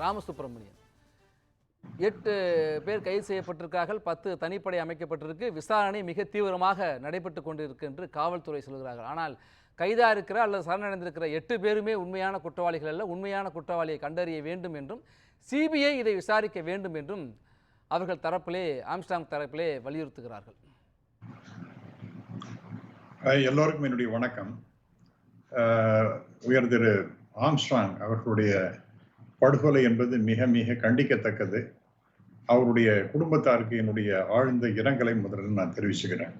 ராமசுப்ரமணியன். எட்டு பேர் கைது செய்யப்பட்டிருக்கார்கள் பத்து தனிப்படை அமைக்கப்பட்டிருக்கு. விசாரணை மிக தீவிரமாக நடைபெற்று கொண்டிருக்கு என்று காவல்துறை சொல்கிறார்கள். ஆனால் கைதா இருக்கிற அல்லது சரணடைந்திருக்கிற எட்டு பேருமே உண்மையான குற்றவாளிகள் அல்ல. உண்மையான குற்றவாளியை கண்டறிய வேண்டும் என்றும் சிபிஐ இதை விசாரிக்க வேண்டும் என்றும் அவர்கள் தரப்பிலே ஆம்ஸ்டாங் தரப்பிலே வலியுறுத்துகிறார்கள். எல்லோருக்கும் என்னுடைய வணக்கம். உயர் திரு ஆம்ஸ்டாங் அவர்களுடைய படுகொலை என்பது மிக மிக கண்டிக்கத்தக்கது. அவருடைய குடும்பத்தாருக்கு என்னுடைய ஆழ்ந்த இரங்கலை முதலில் நான் தெரிவிச்சுக்கிறேன்.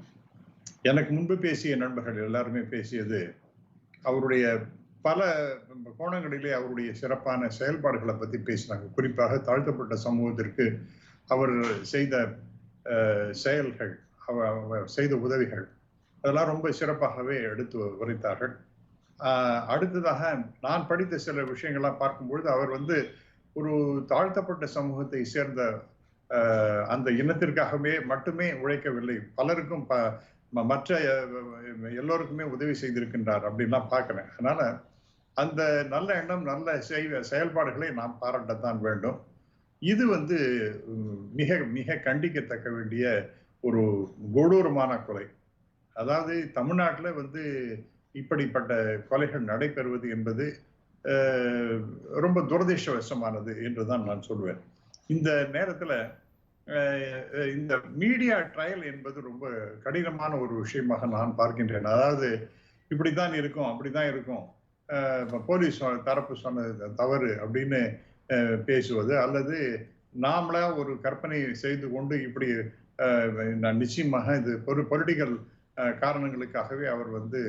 எனக்கு முன்பு பேசிய நண்பர்கள் எல்லாருமே பேசியது அவருடைய பல கோணங்களிலே அவருடைய சிறப்பான செயல்பாடுகளை பற்றி பேசினாங்க. குறிப்பாக தாழ்த்தப்பட்ட சமூகத்திற்கு அவர் செய்த செயல்கள் அவர் அவர் செய்த உதவிகள் அதெல்லாம் ரொம்ப சிறப்பாகவே எடுத்து உரைத்தார்கள் அடுத்ததாக நான் படித்த சில விஷயங்கள்லாம் பார்க்கும்பொழுது அவர் வந்து ஒரு தாழ்த்தப்பட்ட சமூகத்தை சேர்ந்த அந்த இனத்திற்காகவே மட்டுமே உழைக்கவில்லை. பலருக்கும் ப ம- மற்ற எல்லோருக்குமே உதவி செய்திருக்கின்றார் அப்படின்லாம் பார்க்குறேன். அதனால அந்த நல்ல எண்ணம் நல்ல செய்- செயல்பாடுகளை நாம் பாராட்டத்தான் வேண்டும். இது வந்து மிக மிக கண்டிக்கத்தக்க வேண்டிய ஒரு கொடூரமான கொலை. அதாவது தமிழ்நாட்டில் வந்து இப்படிப்பட்ட கொலைகள் நடைபெறுவது என்பது ரொம்ப துரதிர்ஷ்டவசமானது என்று தான் நான் சொல்வேன். இந்த நேரத்தில் இந்த மீடியா ட்ரையல் என்பது ரொம்ப கடினமான ஒரு விஷயமாக நான் பார்க்கின்றேன். அதாவது இப்படித்தான் இருக்கும் அப்படிதான் இருக்கும். போலீஸ் தரப்பு சொன்னது தவறு அப்படின்னு பேசுவது அல்லது நாமளா ஒரு கற்பனை செய்து கொண்டு இப்படி நான் நிச்சயமாக இது ஒரு பொலிட்டிக்கல் காரணங்களுக்காகவே அவர் வந்து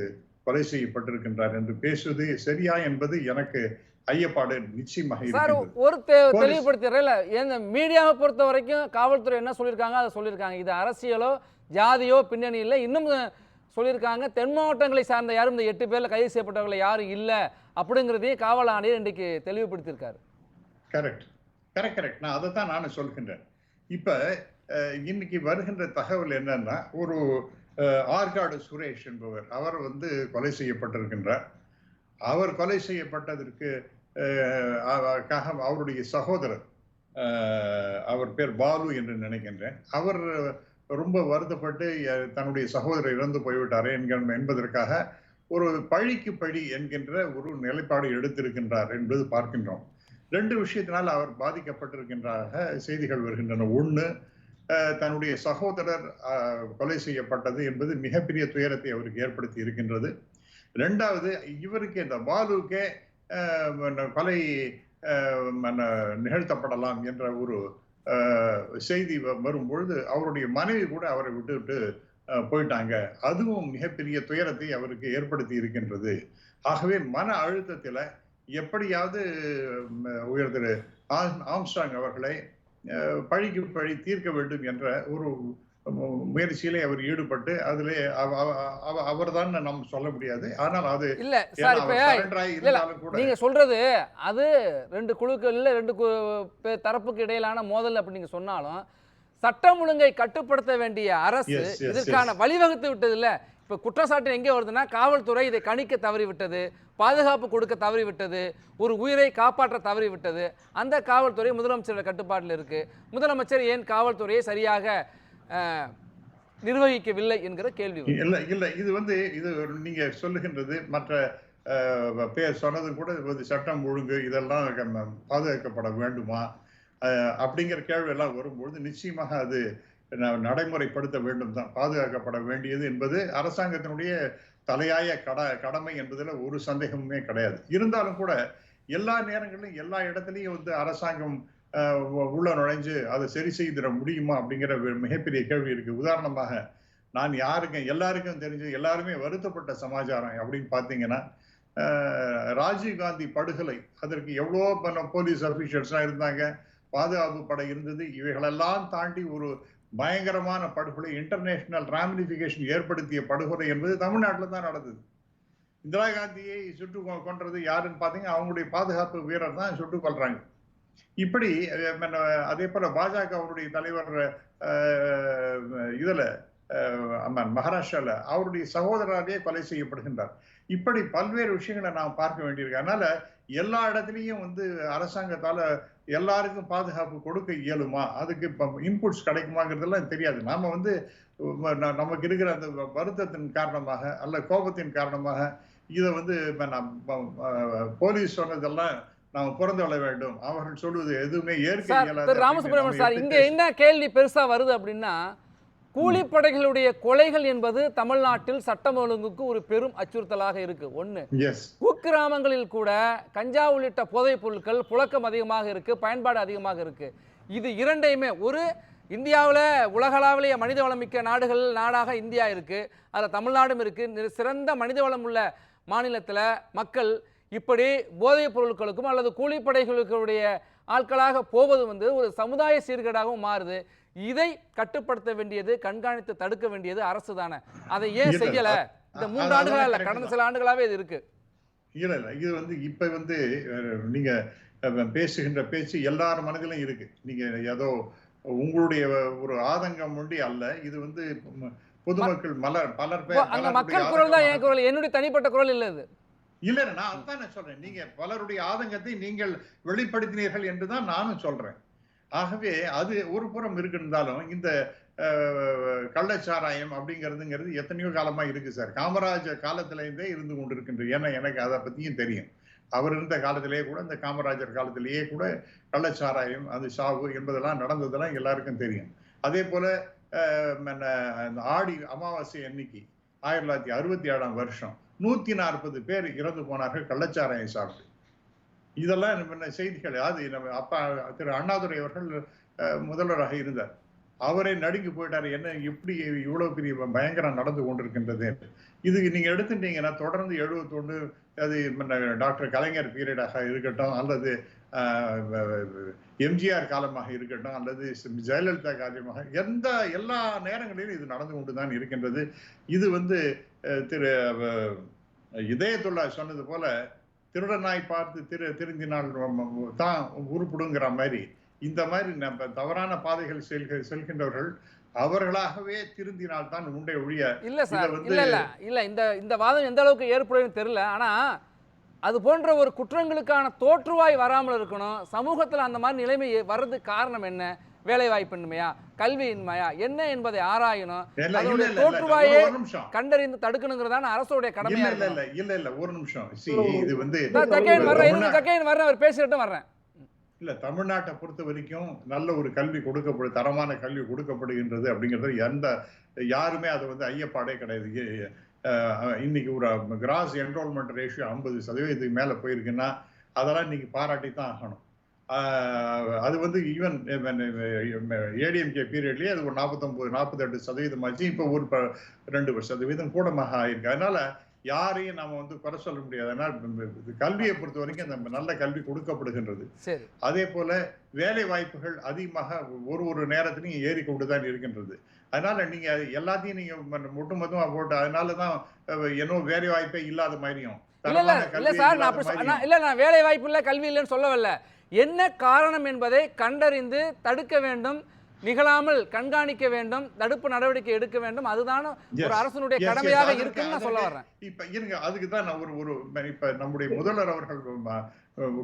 கொலை செய்யப்பட்டிருக்கின்றார் என்று பேசுவது சரியா என்பது எனக்கு ஐயப்பாடு நிச்சயமாக சார் ஒரு தெ- போலீஸ்- தெளிவுபடுத்துறேன் இல்ல இந்த மீடியாவை பொறுத்த வரைக்கும் காவல்துறை என்ன சொல்லியிருக்காங்க? அதை சொல்லியிருக்காங்க. இது அரசியலோ ஜாதியோ பின்னணி இல்லை. இன்னும் சொல்லியிருக்காங்க. தென் மாவட்டங்களை சார்ந்த யாரும் இந்த எட்டு பேர்ல கைது செய்யப்பட்டவர்கள் யாரும் இல்லை அப்படிங்கிறதையும் காவல் ஆணையர் இன்றைக்கு தெளிவுபடுத்தியிருக்காரு. கரெக்ட் கரெக்ட் கரெக்ட் நான் அதை தான் நானும் சொல்கின்றேன். இப்ப இன்னைக்கு வருகின்ற தகவல் என்னன்னா ஒரு ஆற்காடு சுரேஷ் என்பவர். அவர் வந்து கொலை செய்யப்பட்டிருக்கின்றார். அவர் கொலை செய்யப்பட்டதற்கு அவருடைய சகோதரர் அவர் பேர் பாலு என்று நினைக்கின்றேன். அவர் ரொம்ப வருத்தப்பட்டு தன்னுடைய சகோதரர் இறந்து போய்விட்டாரே என்கிற என்பதற்காக ஒரு பழிக்கு பழி என்கின்ற ஒரு நிலைப்பாடு எடுத்திருக்கின்றார் என்பது பார்க்கின்றோம். ரெண்டு விஷயத்தினால் அவர் பாதிக்கப்பட்டிருக்கின்றாக செய்திகள் வருகின்றன. ஒன்று தன்னுடைய சகோதரர் கொலை செய்யப்பட்டது என்பது மிகப்பெரிய துயரத்தை அவருக்கு ஏற்படுத்தி இருக்கின்றது. ரெண்டாவது இவருக்கு இந்த பாலுக்கே கொலை நிகழ்த்தப்படலாம் என்ற ஒரு செய்தி வ- வரும்பொழுது அவருடைய மனைவி கூட அவரை விட்டுவிட்டு விட்டு போயிட்டாங்க. அதுவும் மிகப்பெரிய துயரத்தை அவருக்கு ஏற்படுத்தி இருக்கின்றது. ஆகவே மன அழுத்தத்தில் எப்படியாவது உயர் திரு ஆம்- அவர்களை பழிக்கு பழி தீர்க்க வேண்டும் என்ற ஒரு முயற்சியிலே அவர் ஈடுபட்டு அதிலே அவர் தான் நம்ம சொல்ல முடியாது. ஆனால் அது இல்ல சார் நீங்க சொல்றது அது ரெண்டு குழுக்கள்ல ரெண்டு தரப்புக்கு இடையிலான மோதல் அப்படி நீங்க சொன்னாலும் சட்டம் ஒழுங்கை கட்டுப்படுத்த வேண்டிய அரசு இதற்கான வழிவகுத்து விட்டது இல்ல. இப்ப குற்றச்சாட்டு எங்கே வருதுன்னா காவல்துறை இதை கணிக்க தவறிவிட்டது பாதுகாப்பு கொடுக்க தவறிவிட்டது ஒரு உயிரை காப்பாற்ற தவறிவிட்டது. அந்த காவல்துறை முதலமைச்சரோட கட்டுப்பாட்டில் இருக்கு. முதலமைச்சர் ஏன் காவல்துறையை சரியாக அஹ், நிர்வகிக்கவில்லை என்கிற கேள்வி இல்லை இல்ல இல்ல இது வந்து இது நீங்கள் நீங்க சொல்லுகின்றது மற்ற அஹ், பேர் சொன்னது கூட இது சட்டம் ஒழுங்கு இதெல்லாம் பாதுகாக்கப்பட வேண்டுமா? அஹ், அப்படிங்கிற கேள்வி எல்லாம் வரும்பொழுது நிச்சயமாக அது நடைமுறைப்படுத்த வேண்டும் தான் பாதுகாக்கப்பட வேண்டியது என்பது அரசாங்கத்தினுடைய தலையாய கட கடமை என்பதில் ஒரு சந்தேகமுமே கிடையாது. இருந்தாலும் கூட எல்லா நேரங்களிலும் எல்லா இடத்துலையும் வந்து அரசாங்கம் உள்ள நுழைஞ்சு அதை சரி செய்திட முடியுமா அப்படிங்கிற மிகப்பெரிய கேள்வி இருக்கு. உதாரணமாக நான் யாருக்கும் எல்லாருக்கும் தெரிஞ்சு எல்லாருமே வருத்தப்பட்ட சமாச்சாரம் அப்படின்னு பார்த்தீங்கன்னா ராஜீவ்காந்தி ராஜீவ் காந்தி படுகொலை அதற்கு எவ்வளோ போலீஸ் அஃபீஷியல்ஸ்லாம் இருந்தாங்க பாதுகாப்பு படை இருந்தது இவைகளெல்லாம் தாண்டி ஒரு பயங்கரமான படுகொலை இன்டர்நேஷனல் ராமினிபிகேஷன் ஏற்படுத்திய படுகொலை என்பது தமிழ்நாட்டில் தான் நடந்தது. இந்திரா காந்தியை சுட்டு கொன்றது யாருன்னு பார்த்தீங்கன்னா அவங்களுடைய பாதுகாப்பு வீரர் தான் சுட்டு கொள்றாங்க இப்படி மன்ன- அதே போல பாஜக அவருடைய தலைவர் இதில் ஆமாம், மகாராஷ்டிரால அவருடைய சகோதரராலே கொலை செய்யப்படுகின்றார். இப்படி பல்வேறு விஷயங்களை நாம் பார்க்க வேண்டியிருக்கு. அதனால எல்லா இடத்துலயும் வந்து அரசாங்கத்தால எல்லாருக்கும் பாதுகாப்பு கொடுக்க இயலுமா? அதுக்கு இப்ப இன்புட்ஸ் கிடைக்குமாங்கிறதெல்லாம் தெரியாது. நாம வந்து நமக்கு இருக்கிற அந்த வருத்தத்தின் காரணமாக அல்ல கோபத்தின் காரணமாக இதை வந்து போலீஸ் சொன்னதெல்லாம் நாம புறந்து கொள்ள வேண்டும். அவர்கள் சொல்வது எதுவுமே ஏற்க ராமசுப்ரமணியன் சார் இங்க என்ன கேள்வி பெருசா வருது அப்படின்னா கூலிப்படைகளுடைய கொலைகள் என்பது தமிழ்நாட்டில் சட்டம் ஒழுங்குக்கு ஒரு பெரும் அச்சுறுத்தலாக இருக்கு. எஸ் குக்கிராமங்களில் கூட கஞ்சா உள்ளிட்ட போதைப் பொருட்கள் புழக்கம் அதிகமாக இருக்கு பயன்பாடு அதிகமாக இருக்கு. இது இரண்டையுமே ஒரு இந்தியாவில் உலகளாவிலேயே மனித வளமிக்க நாடுகள் நாடாக இந்தியா இருக்கு. அதில் தமிழ்நாடும் இருக்கு. நி- சிறந்த மனித வளம் உள்ள மாநிலத்தில் மக்கள் இப்படி போதைப் பொருட்களுக்கும் அல்லது கூலிப்படைகளுடைய ஆட்களாக போவது வந்து ஒரு சமுதாய சீர்கேடாகவும் மாறுது. இதை கட்டுப்படுத்த வேண்டியது கண்காணித்து தடுக்க வேண்டியது அரசு தானே அதை ஏன் செய்யல? இந்த மூன்று ஆண்டுகளா இல்ல கடந்த. சில ஆண்டுகளாவே இது இருக்கு. இல்ல இல்ல இது வந்து இப்ப வந்து நீங்க பேசுகின்ற பேச்சு எல்லார் மனதிலும் இருக்கு. நீங்க ஏதோ உங்களுடைய ஒரு ஆதங்கம் உண்டி அல்ல இது வந்து பொதுமக்கள் மலர் பலர் பேர் அந்த மக்கள் குரல் தான் என் குரல் என்னுடைய தனிப்பட்ட குரல் இல்ல இது. இல்ல நான் அதான் சொல்றேன். நீங்க பலருடைய ஆதங்கத்தை நீங்கள் வெளிப்படுத்தினீர்கள் என்றுதான் நானும் சொல்றேன். ஆகவே அது ஒரு புறம் இருந்தாலும் இந்த கள்ளச்சாராயம் அப்படிங்கிறதுங்கிறது எத்தனையோ காலமாக இருக்குது சார். காமராஜர் காலத்திலேருந்தே இருந்து கொண்டு இருக்கின்றது ஏன்னா எனக்கு அதை பற்றியும் தெரியும். அவர் இருந்த காலத்திலேயே கூட இந்த காமராஜர் காலத்திலேயே கூட கள்ளச்சாராயம் அது சாவு என்பதெல்லாம் நடந்ததெல்லாம் எல்லாருக்கும் தெரியும். அதே போல் என்ன ஆடி அமாவாசை அன்னைக்கு ஆயிரத்தி தொள்ளாயிரத்தி அறுபத்தி ஏழாம் வருஷம் நூற்றி நாற்பது பேர் இறந்து போனார்கள் கள்ளச்சாராயம் சாப்பிட்டு. இதெல்லாம் என்ன செய்திகள் அது நம்ம அப்பா திரு அண்ணாதுரை அவர்கள் முதல்வராக இருந்தார். அவரே நடுங்கி போயிட்டார். என்ன இப்படி இவ்வளவு பெரிய பயங்கரம் நடந்து கொண்டிருக்கின்றது? இதுக்கு நீங்க எடுத்துட்டீங்கன்னா தொடர்ந்து எழுபத்தொன்று அது முன்ன டாக்டர் கலைஞர் பீரியடாக இருக்கட்டும் அல்லது எம்ஜிஆர் காலமாக இருக்கட்டும் அல்லது ஜெயலலிதா காலமாக எந்த எல்லா நேரங்களிலும் இது நடந்து கொண்டு தான் இருக்கின்றது. இது வந்து திரு இதயத்துள்ள சொன்னது போல திருடனாய் பார்த்து திரு திருந்தினால் தான் உருப்பிடுங்கிற மாதிரி இந்த மாதிரி நம்ம தவறான பாதைகள் செல்க செல்கின்றவர்கள் அவர்களாகவே திருந்தினால் தான் உண்டை ஒழிய இல்ல சார் இல்ல இல்ல இல்ல இந்த இந்த வாதம் எந்த அளவுக்கு ஏற்படும்னு தெரியல. ஆனா அது போன்ற ஒரு குற்றங்களுக்கான தோற்றுவாய் வராமல் இருக்கணும். சமூகத்துல அந்த மாதிரி நிலைமை வர்றதுக்கு காரணம் என்ன? வேலை வாய்ப்பின்மையா கல்வியின்மையா என்ன என்பதை ஆராயணும் அதனுடைய தோற்றுவாயே கண்டறிந்து தடுக்கணுங்கிறதான அரசுடைய கடமையா இல்ல இல்ல இல்ல இல்ல ஒரு நிமிஷம். இது வந்து தக்கையன் வர்றேன் தக்கையன் வர்றேன் அவர் பேசிட்டு வர்றேன். இல்ல தமிழ்நாட்டை பொறுத்த வரைக்கும் நல்ல ஒரு கல்வி கொடுக்கப்படு தரமான கல்வி கொடுக்கப்படுகின்றது அப்படிங்கிறது எந்த யாருமே அதை வந்து ஐயப்பாடே கிடையாது. இன்னைக்கு ஒரு கிராஸ் என்ரோல்மெண்ட் ரேஷியோ ஐம்பது சதவீதத்துக்கு மேல போயிருக்குன்னா அதெல்லாம் இன்னைக்கு பாராட்டி தான் ஆகணும். அது வந்து ஈவன் ஏடிஎம்கே பீரியட்லயே அது ஒரு நாற்பத்தொன்பது நாற்பத்தெட்டு சதவீதம் ஆச்சு இப்போ ஒரு ரெண்டு சதவீதம் கூடமாக ஆயிருக்கு அதனால யாரையும் நாம வந்து குறை சொல்ல முடியாது. அதனால கல்வியை பொறுத்த வரைக்கும் நம்ம நல்ல கல்வி கொடுக்கப்படுகின்றது. அதே போல வேலை வாய்ப்புகள் அதிகமாக ஒரு ஒரு நேரத்திலையும் ஏறிக்கொண்டுதான் இருக்கின்றது. அதனால நீங்க எல்லாத்தையும் நீங்க ஒட்டுமொத்தமா போட்டு அதனாலதான் அஹ், என்னோ வேலை வாய்ப்பே இல்லாத மாதிரியும் இல்ல சார். நான் இல்ல நான் வேலை வாய்ப்பு இல்ல கல்வி இல்லைன்னு சொல்ல வரல என்ன காரணம் என்பதை கண்டறிந்து தடுக்க வேண்டும் நிகழாமல் கண்காணிக்க வேண்டும் தடுப்பு நடவடிக்கை எடுக்க வேண்டும். அதுதான். ஒரு அரசனுடைய கடமையாக இருக்குன்னு நான் சொல்ல வர்றேன். இப்ப இருங்க அதுக்கு தான் நான் ஒரு ஒரு இப்ப நம்முடைய முதல்வர் அவர்கள்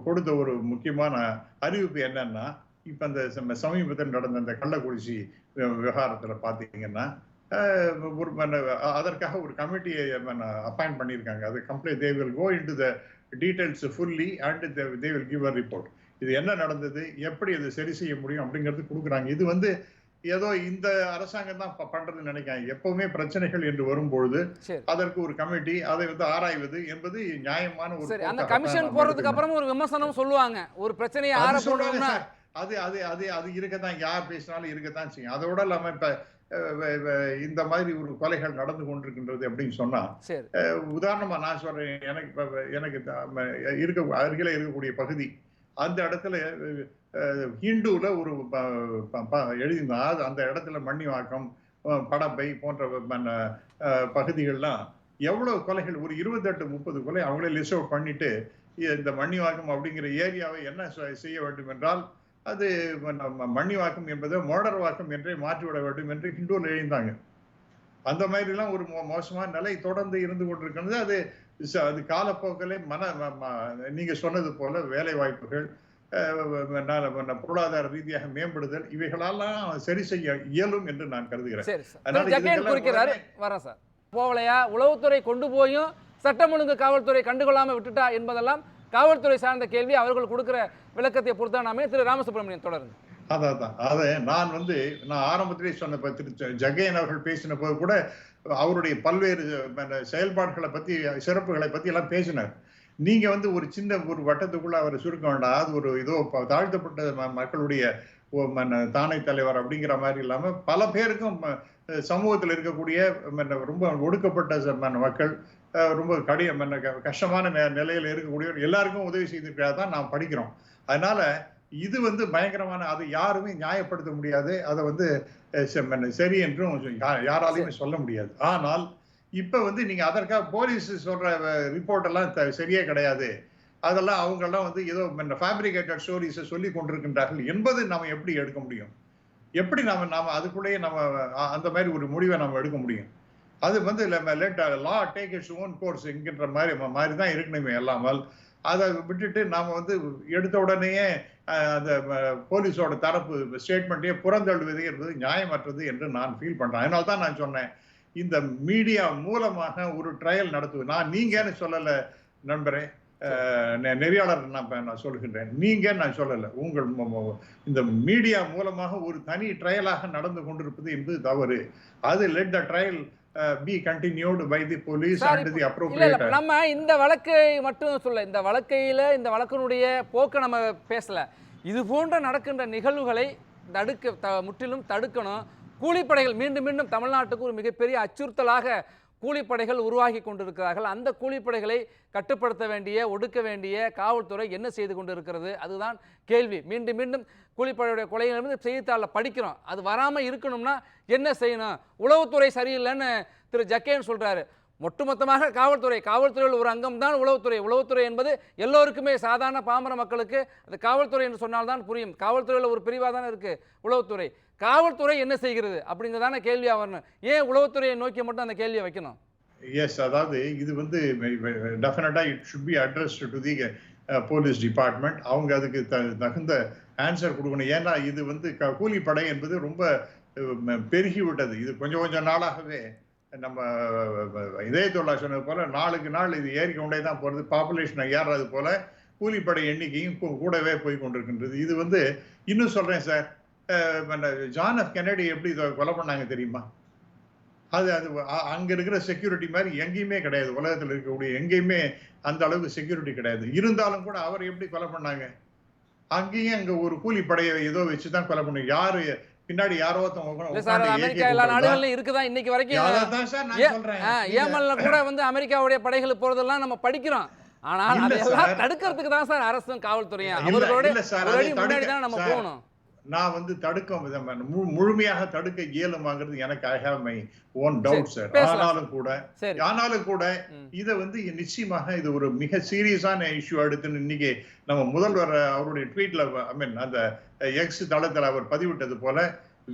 கொடுத்த ஒரு முக்கியமான அறிவிப்பு என்னன்னா இப்ப அந்த சம- சமீபத்தில் நடந்த அந்த கள்ளக்குறிச்சி விவகாரத்துல பாத்தீங்கன்னா ஒரு அதற்காக ஒரு கமிட்டியை அப்பாயிண்ட் பண்ணியிருக்காங்க. அது complete they will go into the details fully and they will give a report இது என்ன நடந்தது? எப்படி இது சரி செய்ய முடியும்? அப்படிங்கிறது கொடுக்குறாங்க. இது வந்து ஏதோ இந்த அரசாங்கம் தான் பண்றதுன்னு நினைக்கிறேன் எப்பவுமே பிரச்சனைகள் என்று வரும்பொழுது அதற்கு ஒரு கமிட்டி அதை வந்து ஆராய்வது என்பது நியாயமான ஒரு அந்த கமிஷன் எடுத்துக்கணும். அப்புறமும் ஒரு விமர்சனம் சொல்லுவாங்க. ஒரு பிரச்சனையை ஆற. அது அது அது அது இருக்கத்தான். யார் பேசினாலும் இருக்கத்தான் செய்யும். அதோட இல்லாம இப்ப இந்த மாதிரி ஒரு கொலைகள் நடந்து கொண்டிருக்கின்றது அப்படின்னு சொன்னா உதாரணமா நான் சொல்றேன். எனக்கு இப்ப எனக்கு இருக்க அருகில இருக்கக்கூடிய பகுதி அந்த இடத்துல அஹ், ஹிந்துல ஒரு ப- ப- எழுதியிருந்தா அது அந்த இடத்துல மண்ணிவாக்கம் படப்பை போன்ற பகுதிகள்லாம் எவ்வளவு கொலைகள் ஒரு இருபத்தெட்டு முப்பது கொலை அவங்களே லிஸ்ட் அவுட் பண்ணிட்டு இந்த மண்ணிவாக்கம் அப்படிங்கிற ஏரியாவை என்ன செய்ய வேண்டும் என்றால் அது மண்ணிவாக்கம் என்பதை மோடர் வாக்கம் என்றே மாற்றிவிட வேண்டும் என்று ஹிந்துவில் எழுந்தாங்க அந்த மாதிரிலாம் ஒரு மோ- மோசமான நிலை தொடர்ந்து இருந்து கொண்டிருக்கிறது. அது அது காலப்போக்கிலே மன ம- ம- நீங்க சொன்னது போல வேலை வாய்ப்புகள் பொருளாதார ரீதியாக மேம்படுதல் இவைகளெல்லாம் சரி செய்ய இயலும் என்று நான் கருதுகிறேன். போகலையா உளவுத்துறை கொண்டு போயும் சட்டம் ஒழுங்கு காவல்துறை கண்டுகொள்ளாம விட்டுட்டா என்பதெல்லாம் காவல்துறை சார்ந்த கேள்வி. அவர்கள் கொடுக்கிற விளக்கத்தை பொறுத்தானாமே திரு ராமசுப்ரமணியன் தொடருங்க அதான் அதான். அதை நான் வந்து நான் ஆரம்பத்திலே சொன்ன ப- திரு ஜ- ஜெகன் அவர்கள் பேசின போது கூட அவருடைய பல்வேறு செயல்பாடுகளை பத்தி சிறப்புகளை பத்தி எல்லாம் பேசினார். நீங்க வந்து ஒரு சின்ன ஒரு வட்டத்துக்குள்ள அவரை சுருக்க வேண்டாம். அது ஒரு இதோ தாழ்த்தப்பட்ட ம- மக்களுடைய தானை தலைவர் அப்படிங்கிற மாதிரி இல்லாம பல பேருக்கும் சமூகத்தில் இருக்கக்கூடிய ரொம்ப ஒடுக்கப்பட்ட மக்கள் ரொம்ப கடின க- கஷ்டமான நெ- நிலையில இருக்கக்கூடிய எல்லாருக்கும் உதவி செய்திருக்கிறதா தான் நாம் படிக்கிறோம். அதனால இது வந்து பயங்கரமான அதை யாருமே நியாயப்படுத்த முடியாது. அதை வந்து சரி என்றும் யாராலையுமே சொல்ல முடியாது. ஆனால் இப்ப வந்து நீங்க அதற்காக போலீஸ் சொல்ற ரிப்போர்ட் எல்லாம் சரியே கிடையாது. அதெல்லாம் அவங்க எல்லாம் வந்து ஏதோ ஃபேப்ரிகேட்டட் ஸ்டோரிஸ் சொல்லி கொண்டிருக்கின்றார்கள். என்பது நாம எப்படி எடுக்க முடியும்? எப்படி நாம நாம அதுக்குள்ளேயே நம்ம அந்த மாதிரி ஒரு முடிவை நம்ம எடுக்க முடியும்? அது வந்து let law take its own course என்கின்ற மாதிரி மாதிரி தான் இருக்கணுமே எல்லாமல் அதை விட்டுட்டு நாம வந்து எடுத்த உடனேயே அந்த போலீஸோட தரப்பு ஸ்டேட்மெண்ட்டையே புறந்தள்ளுவது என்பது நியாயமற்றது என்று நான் ஃபீல் பண்ணுறேன் அதனால தான் நான் சொன்னேன். இந்த மீடியா மூலமாக ஒரு ட்ரையல் நடத்துவது நான் நீங்கன்னு சொல்லலை நண்பரே. நெ- நெறியாளர் நான் நான் சொல்கின்றேன். நீங்க நான் சொல்லலை. உங்கள் இந்த மீடியா மூலமாக ஒரு தனி ட்ரையலாக நடந்து கொண்டிருப்பது என்பது தவறு. அது let the trial be continued by the police and the appropriate நம்ம இந்த வழக்கை மட்டும் சொல்ல இந்த வழக்கையில இந்த வழக்கினுடைய போக்கை நம்ம பேசல. இது போன்ற நடக்கின்ற நிகழ்வுகளை தடுக்க முற்றிலும் தடுக்கணும். கூலிப்படைகள் மீண்டும் மீண்டும் தமிழ்நாட்டுக்கு ஒரு மிகப்பெரிய அச்சுறுத்தலாக கூலிப்படைகள் உருவாகி கொண்டிருக்கிறார்கள். அந்த கூலிப்படைகளை கட்டுப்படுத்த வேண்டிய ஒடுக்க வேண்டிய காவல்துறை என்ன செய்து கொண்டிருக்கிறது? அதுதான் கேள்வி. மீண்டும் மீண்டும் கூலிப்படையுடைய கொலைகளிலிருந்து செய்தித்தாளில் படிக்கிறோம். அது வராமல் இருக்கணும்னா என்ன செய்யணும்? உளவுத்துறை சரியில்லைன்னு திரு ஜக்கேன் சொல்கிறாரு ஒட்டுமொத்தமாக காவல்துறை. காவல்துறையில் ஒரு அங்கம் தான் உளவுத்துறை. உளவுத்துறை என்பது எல்லோருக்குமே சாதாரண பாமர மக்களுக்கு அது காவல்துறை என்று சொன்னால்தான் புரியும். காவல்துறையில் ஒரு பிரிவாக தானே இருக்குது உளவுத்துறை. காவல்துறை என்ன செய்கிறது? அப்படிங்கிறதான கேள்வியாக வரணும். ஏன் உளவுத்துறையை நோக்கி மட்டும் அந்த கேள்வியை வைக்கணும்? எஸ் அதாவது இது வந்து டெஃபினட்டாக it should be addressed to the police department அவங்க அதுக்கு த- தகுந்த ஆன்சர் கொடுக்கணும். ஏன்னா இது வந்து க- கூலிப்படை என்பது ரொம்ப பெருகிவிட்டது. பெருகி விட்டது இது கொஞ்சம் கொஞ்சம் நாளாகவே நம்ம இதய இதயத்துல்லா சொன்னது போல நாளுக்கு நாள் இது ஏறிக்கொண்டே தான் போறது. பாப்புலேஷன் ஏறுறது போல கூலிப்படை எண்ணிக்கையும் கூ- கூடவே போய் கொண்டிருக்கின்றது. இது வந்து இன்னும் சொல்றேன் சார். ஜான் எஃப் கெனடி எப்படி இதை கொலை பண்ணாங்க தெரியுமா? அது அது அங்கே அங்க இருக்கிற செக்யூரிட்டி மாதிரி எங்கேயுமே கிடையாது. உலகத்தில் இருக்கக்கூடிய எங்கேயுமே அந்த அளவுக்கு செக்யூரிட்டி கிடையாது. இருந்தாலும் கூட அவர் எப்படி கொலை பண்ணாங்க? அங்கேயும் அங்கே ஒரு கூலிப்படையை ஏதோ வச்சு தான் கொலை பண்ணு. யாரு பின்னாடி யாரோ ஒருத்தவங்க சார் அமெரிக்கா எல்லா நாடுகள்லையும் இருக்குதான் இன்னைக்கு வரைக்கும் அதைத்தான் சார் நான் ஏ- சொல்றேன். ஆ, இது- ஏமன்ல கூட வந்து அமெரிக்காவுடைய படைகள் போறதெல்லாம் நம்ம படிக்கிறோம். ஆனால் அதையெல்லாம் சார். தடுக்கிறதுக்கு தான் சார் அரசும் காவல்துறையும். அவர்களோட முன்னாடி தான் நம்ம போகணும். நான் வந்து தடுக்க முழுமையாக தடுக்க இயலுமாங்கிறது எனக்கு I have my own doubt sir. ஆனாலும் கூட ஆனாலும் கூட. இதை வந்து நிச்சயமாக இது ஒரு மிக சீரியஸான இஷ்யூ எடுத்துன்னு இன்னைக்கு நம்ம முதல்வர் அவருடைய ட்வீட்ல ஐ மீன் அந்த எக்ஸ் தளத்தில் அவர் பதிவிட்டது போல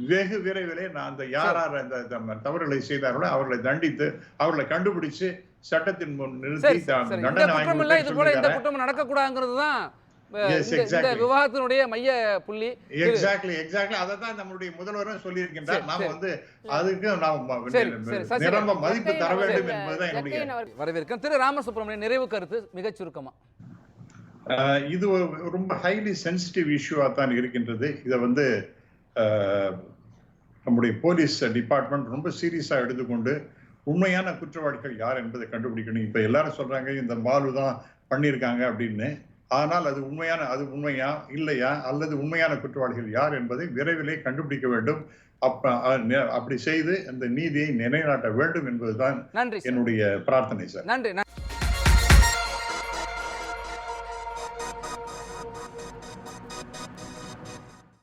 வெகு விரைவிலே நான் அந்த யார் யார் அந்த தவறுகளை செய்தார்களோ அவர்களை தண்டித்து அவர்களை கண்டுபிடிச்சு சட்டத்தின் முன் நிறுத்தி தண்டனை இது போல இந்த குற்றம் நடக்கக்கூடாதுங்கிறது தான். விவாதத்தினுடைய மைய புள்ளி. எக்ஸாக்ட்லி எக்ஸாக்ட்லி அதை தான் நம்முடைய முதல்வரும் சொல்லியிருக்கின்றார். நாம. வந்து அதுக்கு நாம். நிரம்ப மதிப்பு தர வேண்டும் என்பதுதான் என்னுடைய வரவேற்கிறேன். திரு ராமசுப்ரமணியன் நிறைவு கருத்து மிகச் சுருக்கமா. இது ரொம்ப ஹைலி சென்சிட்டிவ் இஷ்யூவா தான் இருக்கின்றது. இதை வந்து நம்முடைய போலீஸ் டிபார்ட்மெண்ட் ரொம்ப சீரியஸா எடுத்துக்கொண்டு உண்மையான குற்றவாளிகள் யார் என்பதை கண்டுபிடிக்கணும். இப்ப எல்லாரும் சொல்றாங்க இந்த மாலு தான் பண்ணியிருக்காங்க அப்படின்னு. ஆனால் அது உண்மையான அது உண்மையா இல்லையா அல்லது உண்மையான குற்றவாளிகள் யார் என்பதை விரைவிலே கண்டுபிடிக்க வேண்டும். அப்ப அப்படி செய்து அந்த நீதியை நிலைநாட்ட வேண்டும் என்பதுதான் என்னுடைய பிரார்த்தனை சார். நன்றி.